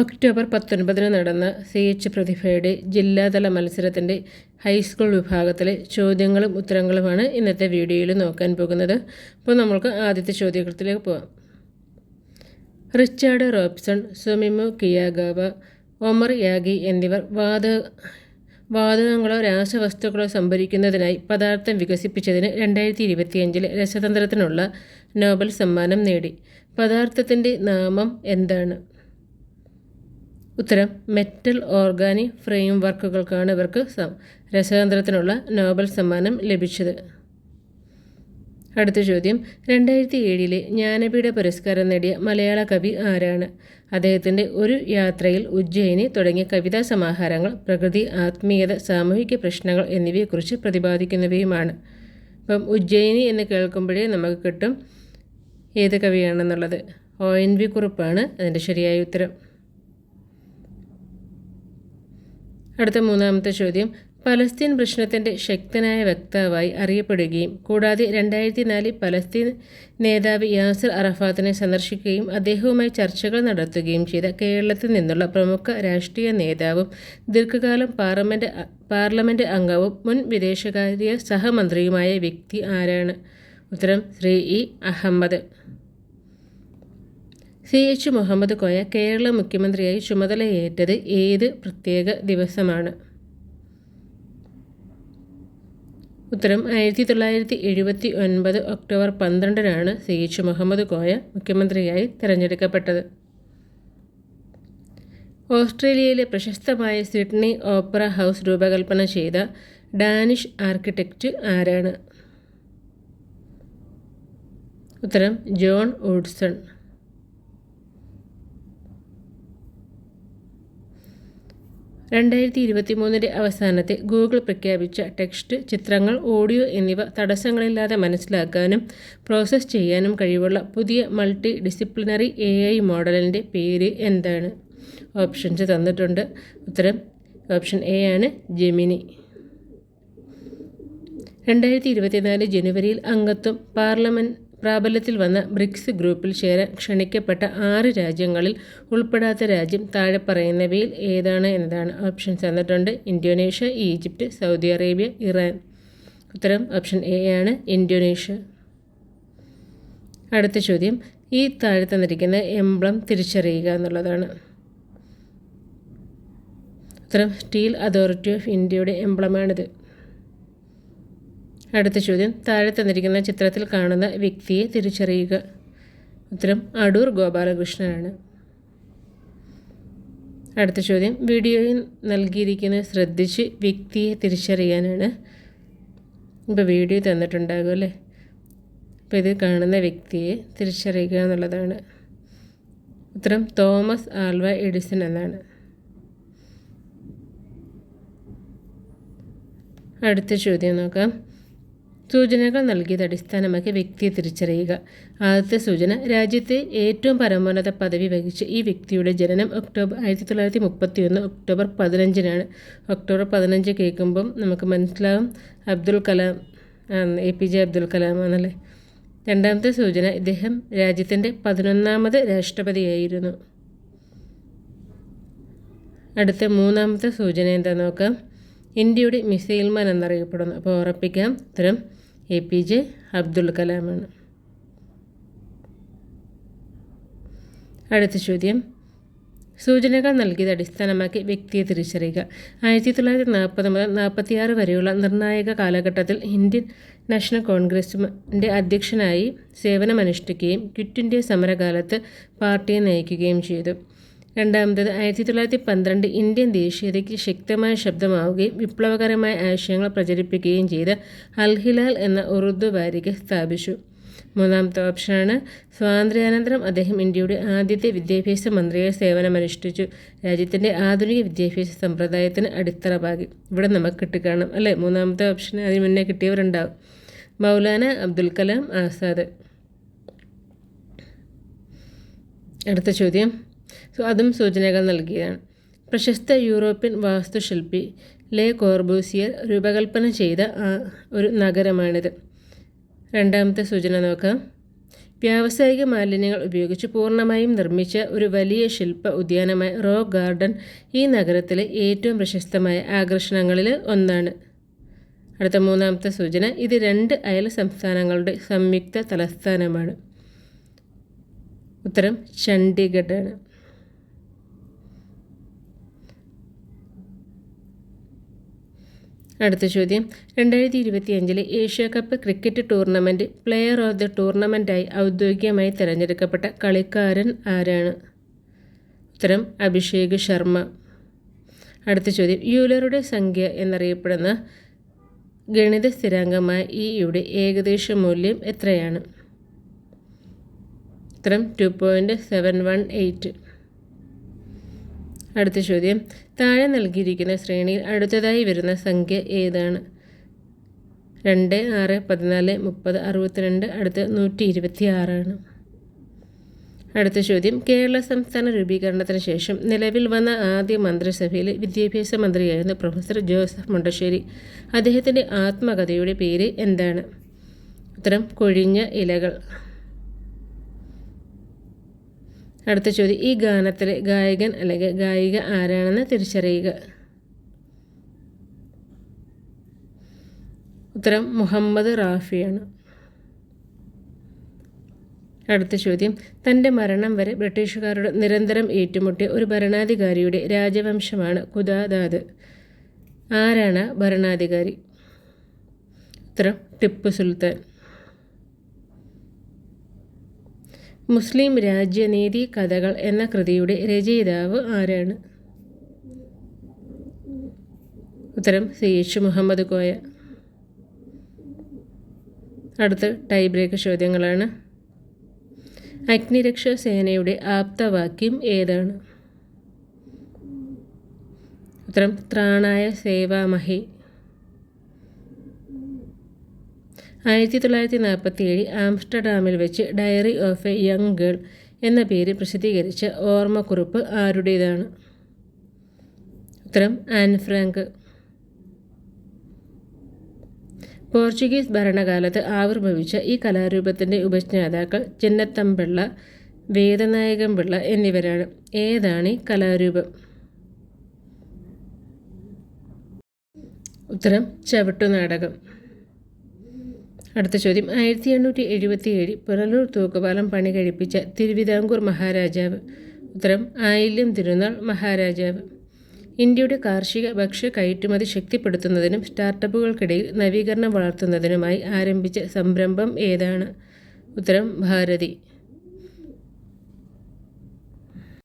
October പത്തൊൻപതിന് നടന്ന C H പ്രതിഭയുടെ ജില്ലാതല മത്സരത്തിന്റെ ഹൈസ്കൂൾ വിഭാഗത്തിലെ ചോദ്യങ്ങളും ഉത്തരങ്ങളുമാണ് ഇന്നത്തെ വീഡിയോയിൽ നോക്കാൻ പോകുന്നത്. അപ്പോൾ നമ്മൾക്ക് ആദ്യത്തെ ചോദ്യത്തിലേക്ക് പോവാം. റിച്ചാർഡ് റോബ്സൺ സുമിമു കിയാഗാവ ഒമർ യാഗി എന്നിവർ വാത വാതകങ്ങളോ രാസവസ്തുക്കളോ സംഭരിക്കുന്നതിനായി പദാർത്ഥം വികസിപ്പിച്ചതിന് രണ്ടായിരത്തി ഇരുപത്തിയഞ്ചിലെ രസതന്ത്രത്തിനുള്ള നോബൽ സമ്മാനം നേടി. പദാർത്ഥത്തിന്റെ നാമം എന്താണ്? ഉത്തരം മെറ്റൽ ഓർഗാനിക് ഫ്രെയിം വർക്കുകൾക്കാണ് ഇവർക്ക് രസതന്ത്രത്തിനുള്ള നോബൽ സമ്മാനം ലഭിച്ചത്. അടുത്ത ചോദ്യം. രണ്ടായിരത്തി ഏഴിലെ ജ്ഞാനപീഠ പുരസ്കാരം നേടിയ മലയാള കവി ആരാണ്? അദ്ദേഹത്തിന്റെ ഒരു യാത്രയിൽ ഉജ്ജയിനി തുടങ്ങിയ കവിതാ സമാഹാരങ്ങൾ പ്രകൃതി ആത്മീയത സാമൂഹിക പ്രശ്നങ്ങൾ എന്നിവയെക്കുറിച്ച് പ്രതിപാദിക്കുന്നവയുമാണ്. അപ്പം ഉജ്ജയിനി എന്ന് കേൾക്കുമ്പോഴേ നമുക്ക് കിട്ടും ഏത് കവിയാണെന്നുള്ളത്. ഒ. എൻ. വി. കുറിപ്പാണ് അതിന്റെ ശരിയായ ഉത്തരം. അടുത്ത മൂന്നാമത്തെ ചോദ്യം. പലസ്തീൻ പ്രശ്നത്തിന്റെ ശക്തനായ വക്താവായി അറിയപ്പെടുകയും കൂടാതെ രണ്ടായിരത്തി നാലിൽ പലസ്തീൻ നേതാവ് യാസർ അറഫാത്തിനെ സന്ദർശിക്കുകയും അദ്ദേഹവുമായി ചർച്ചകൾ നടത്തുകയും ചെയ്ത കേരളത്തിൽ നിന്നുള്ള പ്രമുഖ രാഷ്ട്രീയ നേതാവും ദീർഘകാലം പാർലമെന്റ് പാർലമെന്റ് അംഗവും മുൻ വിദേശകാര്യ സഹമന്ത്രിയുമായ വ്യക്തി ആരാണ്? ഉത്തരം Shri E Ahmed. C H Muhammad Koya Kerala മുഖ്യമന്ത്രിയായി ചുമതലയേറ്റത് ഏത് പ്രത്യേക ദിവസമാണ്? ഉത്തരം ആയിരത്തി തൊള്ളായിരത്തി എഴുപത്തി ഒൻപത് ഒക്ടോബർ പന്ത്രണ്ടിനാണ് സി എച്ച് മുഹമ്മദ് കോയ മുഖ്യമന്ത്രിയായി തിരഞ്ഞെടുക്കപ്പെട്ടത്. ഓസ്ട്രേലിയയിലെ പ്രശസ്തമായ സിഡ്നി ഓപ്പറ ഹൗസ് രൂപകൽപ്പന ചെയ്ത ഡാനിഷ് ആർക്കിടെക്റ്റ് ആരാണ്? ഉത്തരം ജോൺ വുഡ്സൺ രണ്ടായിരത്തി ഇരുപത്തി മൂന്നിന്റെ അവസാനത്തെ ഗൂഗിൾ പ്രഖ്യാപിച്ച ടെക്സ്റ്റ് ചിത്രങ്ങൾ ഓഡിയോ എന്നിവ തടസ്സങ്ങളില്ലാതെ മനസ്സിലാക്കാനും പ്രോസസ്സ് ചെയ്യാനും കഴിവുള്ള പുതിയ മൾട്ടി ഡിസിപ്ലിനറി എ ഐ മോഡലിന്റെ പേര് എന്താണ്? ഓപ്ഷൻസ് തന്നിട്ടുണ്ട്. ഉത്തരം ഓപ്ഷൻ എ ആണ് ജെമിനി. രണ്ടായിരത്തി ഇരുപത്തിനാല് ജനുവരിയിൽ അംഗത്വം പാർലമെന്റ് പ്രാബല്യത്തിൽ വന്ന ബ്രിക്സ് ഗ്രൂപ്പിൽ ചേരാൻ ക്ഷണിക്കപ്പെട്ട ആറ് രാജ്യങ്ങളിൽ ഉൾപ്പെടാത്ത രാജ്യം താഴെ പറയുന്നവയിൽ ഏതാണ് എന്നതാണ് ഓപ്ഷൻസ് തന്നിട്ടുണ്ട്. Indonesia Egypt Saudi Arabia Iran. ഉത്തരം ഓപ്ഷൻ എ ആണ്. ഇന്തോനേഷ്യ. അടുത്ത ചോദ്യം. ഈ താഴെ തന്നിരിക്കുന്ന എംബ്ലം തിരിച്ചറിയുക എന്നുള്ളതാണ്. ഉത്തരം സ്റ്റീൽ അതോറിറ്റി ഓഫ് ഇന്ത്യയുടെ എംബ്ലമാണിത് അടുത്ത ചോദ്യം. താഴെ തന്നിരിക്കുന്ന ചിത്രത്തിൽ കാണുന്ന വ്യക്തിയെ തിരിച്ചറിയുക. ഉത്തരം അടൂർ ഗോപാലകൃഷ്ണനാണ്. അടുത്ത ചോദ്യം. വീഡിയോയിൽ നൽകിയിരിക്കുന്നത് ശ്രദ്ധിച്ച് വ്യക്തിയെ തിരിച്ചറിയാനാണ് ഇപ്പോൾ വീഡിയോ തന്നിട്ടുണ്ടാകും അല്ലേ? അപ്പോൾ ഇത് കാണുന്ന വ്യക്തിയെ തിരിച്ചറിയുക എന്നുള്ളതാണ്. ഉത്തരം തോമസ് ആൽവ എഡിസൺ എന്നാണ്. അടുത്ത ചോദ്യം നോക്കാം. സൂചനകൾ നൽകിയത് അടിസ്ഥാനമാക്കി വ്യക്തിയെ തിരിച്ചറിയുക. ആദ്യത്തെ സൂചന രാജ്യത്തെ ഏറ്റവും പരമോന്നത പദവി വഹിച്ച ഈ വ്യക്തിയുടെ ജനനം ഒക്ടോബർ ആയിരത്തി തൊള്ളായിരത്തി മുപ്പത്തി ഒന്ന് ഒക്ടോബർ പതിനഞ്ചിനാണ്. ഒക്ടോബർ പതിനഞ്ച് കേൾക്കുമ്പം നമുക്ക് മനസ്സിലാവും Abdul Kalam A P J Abdul Kalam ആണല്ലേ? രണ്ടാമത്തെ സൂചന ഇദ്ദേഹം രാജ്യത്തിന്റെ പതിനൊന്നാമത് രാഷ്ട്രപതിയായിരുന്നു. അടുത്ത മൂന്നാമത്തെ സൂചന എന്താ നോക്കാം? ഇന്ത്യയുടെ മിസൈൽമാൻ എന്നറിയപ്പെടുന്നു. അപ്പോൾ ഉറപ്പിക്കാം. ഉത്തരം എ പി ജെ അബ്ദുൽ കലാമാണ്. അടുത്ത ചോദ്യം. സൂചനകൾ നൽകിയത് അടിസ്ഥാനമാക്കി വ്യക്തിയെ തിരിച്ചറിയുക. ആയിരത്തി തൊള്ളായിരത്തി നാൽപ്പത് മുതൽ നാൽപ്പത്തിയാറ് വരെയുള്ള നിർണായക കാലഘട്ടത്തിൽ ഇന്ത്യൻ നാഷണൽ കോൺഗ്രസിന്റെ അധ്യക്ഷനായി സേവനമനുഷ്ഠിക്കുകയും ക്വിറ്റ് ഇന്ത്യ സമരകാലത്ത് പാർട്ടിയെ നയിക്കുകയും ചെയ്തു. രണ്ടാമത്തത് ആയിരത്തി തൊള്ളായിരത്തി പന്ത്രണ്ട് ഇന്ത്യൻ ദേശീയതയ്ക്ക് ശക്തമായ ശബ്ദമാവുകയും വിപ്ലവകരമായ ആശയങ്ങൾ പ്രചരിപ്പിക്കുകയും ചെയ്ത അൽഹിലാൽ എന്ന ഉറുദു വാരിക സ്ഥാപിച്ചു. മൂന്നാമത്തെ ഓപ്ഷനാണ് സ്വാതന്ത്ര്യാനന്തരം. അദ്ദേഹം ഇന്ത്യയുടെ ആദ്യത്തെ വിദ്യാഭ്യാസ മന്ത്രിയായി സേവനമനുഷ്ഠിച്ചു. രാജ്യത്തിന്റെ ആധുനിക വിദ്യാഭ്യാസ സമ്പ്രദായത്തിന് അടിത്തറ പാകി ഇവിടെ നമുക്ക് കിട്ടിക്കാണും അല്ലേ? മൂന്നാമത്തെ ഓപ്ഷൻ അതിന് മുന്നേ കിട്ടിയവരുണ്ടാവും. മൗലാന അബ്ദുൽ കലാം ആസാദ്. അടുത്ത ചോദ്യം. അതും സൂചനകൾ നൽകിയതാണ്. പ്രശസ്ത യൂറോപ്യൻ വാസ്തുശില്പി ലേ കോർബൂസിയർ രൂപകൽപ്പന ചെയ്ത ഒരു നഗരമാണിത്. രണ്ടാമത്തെ സൂചന നോക്കാം. വ്യാവസായിക മാലിന്യങ്ങൾ ഉപയോഗിച്ച് പൂർണമായും നിർമ്മിച്ച ഒരു വലിയ ശില്പ ഉദ്യാനമായ റോക്ക് ഗാർഡൻ ഈ നഗരത്തിലെ ഏറ്റവും പ്രശസ്തമായ ആകർഷണങ്ങളിൽ ഒന്നാണ്. അടുത്ത മൂന്നാമത്തെ സൂചന ഇത് രണ്ട് അയൽ സംസ്ഥാനങ്ങളുടെ സംയുക്ത തലസ്ഥാനമാണ്. ഉത്തരം ചണ്ഡീഗഡാണ് അടുത്ത ചോദ്യം. രണ്ടായിരത്തി ഇരുപത്തി അഞ്ചിലെ Asia cup cricket tournament player of the ടൂർണമെന്റായി ഔദ്യോഗികമായി തിരഞ്ഞെടുക്കപ്പെട്ട കളിക്കാരൻ ആരാണ്? ഉത്തരം അഭിഷേക് ശർമ്മ. അടുത്ത ചോദ്യം. യൂലറുടെ സംഖ്യ എന്നറിയപ്പെടുന്ന ഗണിത സ്ഥിരാംഗമായ യുടെ ഏകദേശ മൂല്യം എത്രയാണ്? ഉത്തരം two point seven one eight അടുത്ത ചോദ്യം. താഴെ നൽകിയിരിക്കുന്ന ശ്രേണിയിൽ അടുത്തതായി വരുന്ന സംഖ്യ ഏതാണ്? രണ്ട് ആറ് പതിനാല് മുപ്പത് അറുപത്തിരണ്ട് അടുത്ത് നൂറ്റി ഇരുപത്തി ആറാണ് അടുത്ത ചോദ്യം. കേരള സംസ്ഥാന രൂപീകരണത്തിന് ശേഷം നിലവിൽ വന്ന ആദ്യ മന്ത്രിസഭയിലെ വിദ്യാഭ്യാസ മന്ത്രിയായിരുന്ന പ്രൊഫസർ ജോസഫ് മുണ്ടശ്ശേരി. അദ്ദേഹത്തിന്റെ ആത്മകഥയുടെ പേര് എന്താണ്? ഉത്തരം കൊഴിഞ്ഞ ഇലകൾ. അടുത്ത ചോദ്യം. ഈ ഗാനത്തിലെ ഗായകൻ അല്ലെങ്കിൽ ഗായിക ആരാണെന്ന് തിരിച്ചറിയുക. ഉത്തരം മുഹമ്മദ് റാഫിയാണ്. അടുത്ത ചോദ്യം. തന്റെ മരണം വരെ ബ്രിട്ടീഷുകാരുടെ നിരന്തരം ഏറ്റുമുട്ടിയ ഒരു ഭരണാധികാരിയുടെ രാജവംശമാണ് കുദാദാദ് ആരാണ് ഭരണാധികാരി? ഉത്തരം ടിപ്പു സുൽത്താൻ. മുസ്ലിം രാജ്യനീതി കഥകൾ എന്ന കൃതിയുടെ രചയിതാവ് ആരാണ്? ഉത്തരം സി. എച്ച്. മുഹമ്മദ് കോയ. അടുത്ത ടൈ ബ്രേക്ക് ചോദ്യങ്ങളാണ്. അഗ്നിരക്ഷാ സേനയുടെ ആപ്തവാക്യം ഏതാണ്? ഉത്തരം ത്രാണായ സേവാമഹി. ആയിരത്തി തൊള്ളായിരത്തി നാൽപ്പത്തി ഏഴ് ആംസ്റ്റർഡാമിൽ വെച്ച് diary of a young girl എന്ന പേര് പ്രസിദ്ധീകരിച്ച ഓർമ്മക്കുറിപ്പ് ആരുടേതാണ്? ഉത്തരം ആൻ ഫ്രാങ്ക്. പോർച്ചുഗീസ് ഭരണകാലത്ത് ആവിർഭവിച്ച ഈ കലാരൂപത്തിന്റെ ഉപജ്ഞാതാക്കൾ ചിന്നത്തമ്പിള്ള വേദനായകം പിള്ള എന്നിവരാണ്. ഏതാണ് ഈ കലാരൂപം? ഉത്തരം ചവിട്ടുനാടകം അടുത്ത ചോദ്യം. ആയിരത്തി എണ്ണൂറ്റി എഴുപത്തി ഏഴിൽ പിറലൂർ തൂക്കുപാലം പണി കഴിപ്പിച്ച തിരുവിതാംകൂർ മഹാരാജാവ്. ഉത്തരം ആയില്യം തിരുനാൾ മഹാരാജാവ്. ഇന്ത്യയുടെ കാർഷിക ഭക്ഷ്യ കയറ്റുമതി ശക്തിപ്പെടുത്തുന്നതിനും സ്റ്റാർട്ടപ്പുകൾക്കിടയിൽ നവീകരണം വളർത്തുന്നതിനുമായി ആരംഭിച്ച സംരംഭം ഏതാണ്? ഉത്തരം ഭാരതി.